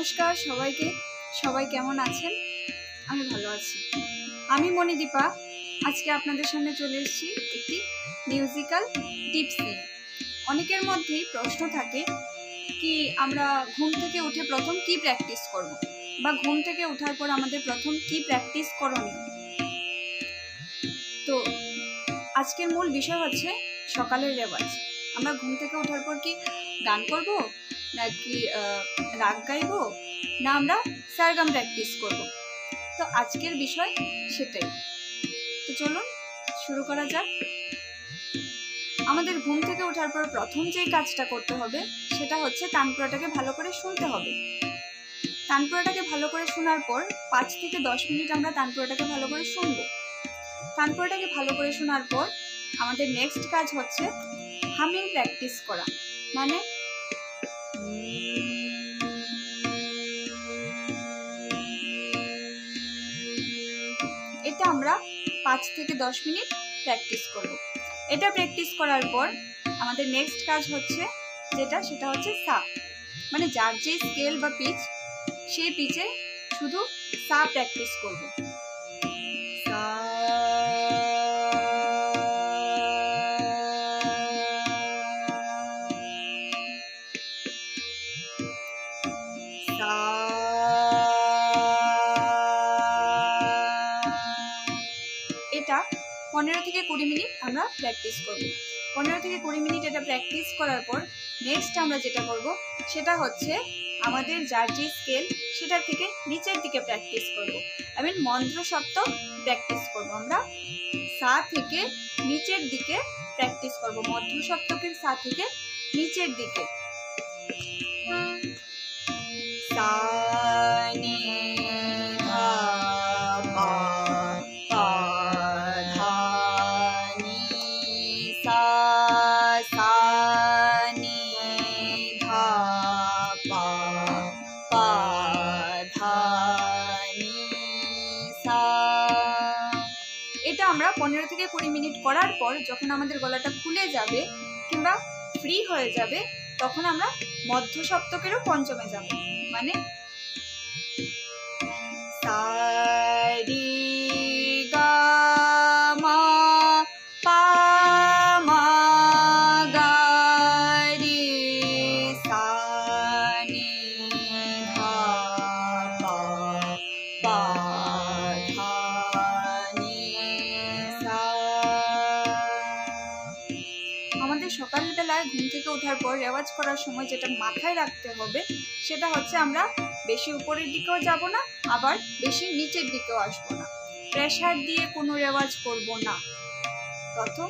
নমস্কার সবাইকে। সবাই কেমন আছেন? আমি ভালো আছি। আমি মণিদীপা। আজকে আপনাদের সামনে চলে এসেছি একটি মিউজিক্যাল টিপস নিয়ে। অনেকের মধ্যেই প্রশ্ন থাকে কি, আমরা ঘুম থেকে উঠে প্রথম কি প্র্যাকটিস করব? বা ঘুম থেকে ওঠার পর আমাদের প্রথম কি প্র্যাকটিস করণীয়? তো আজকের মূল বিষয় হচ্ছে সকালের রেওয়াজ। আমরা ঘুম থেকে ওঠার পর কি গান করব? নাকি রাগ গাইবো? না, আমরা সারগাম প্র্যাকটিস করব। তো আজকের বিষয় সেটাই। তো চলুন, শুরু করা যাক। আমাদের ঘুম থেকে ওঠার পর প্রথম যেই কাজটা করতে হবে, সেটা হচ্ছে তানপুরাটাকে ভালো করে শুনতে হবে। তানপুরাটাকে ভালো করে শোনার পর পাঁচ থেকে দশ মিনিট আমরা তানপুরাটাকে ভালো করে শুনব। তানপুরাটাকে ভালো করে শোনার পর আমাদের নেক্সট কাজ হচ্ছে, হামিং প্র্যাকটিস করা। মানে এটা আমরা পাঁচ থেকে দশ মিনিট প্র্যাকটিস করব। এটা প্র্যাকটিস করার পর আমাদের নেক্সট কাজ হচ্ছে যেটা, সেটা হচ্ছে সা মানে যার যে স্কেল বা পিচ সেই পিচে শুধু সা প্র্যাকটিস করব। এটা পনেরো থেকে কুড়ি মিনিট আমরা প্র্যাকটিস করব পনেরো থেকে কুড়ি মিনিট এটা প্র্যাকটিস করার পর নেক্সট আমরা যেটা করব সেটা হচ্ছে আমাদের যার যে স্কেল সেটার থেকে নিচের দিকে প্র্যাকটিস করব আই মিন মন্ত্র সপ্তক প্র্যাকটিস করব আমরা সা থেকে নিচের দিকে প্র্যাকটিস করব মধ্য সপ্তকের সা থেকে নিচের দিকে সা ধা পা পা ধা নি সা। এটা আমরা পনেরো থেকে কুড়ি মিনিট করার পর যখন আমাদের গলাটা খুলে যাবে কিংবা ফ্রি হয়ে যাবে, তখন আমরা মধ্য সপ্তকেরও পঞ্চমে যাব। মানে সা আমাদের সকালবেলায় ঘুম থেকে ওঠার পর রেওয়াজ করার সময় যেটা মাথায় রাখতে হবে, সেটা হচ্ছে আমরা বেশি উপরের দিকেও যাব না, আবার বেশি নিচের দিকেও আসব না। প্রেশার দিয়ে কোনো রেওয়াজ করব না। প্রথম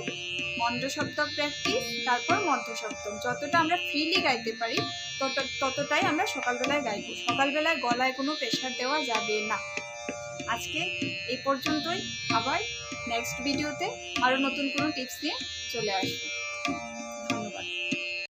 মন্দ সপ্তক প্র্যাকটিস তারপর মধ্য সপ্তক যতটা আমরা ফ্রিলি গাইতে পারি, তত, ততটাই আমরা সকালবেলায় গাইবো। সকালবেলায় গলায় কোনো প্রেশার দেওয়া যাবে না। আজকে এই পর্যন্তই। আবার নেক্সট ভিডিওতে আরও নতুন কোনো টিপস নিয়ে চলে আসব।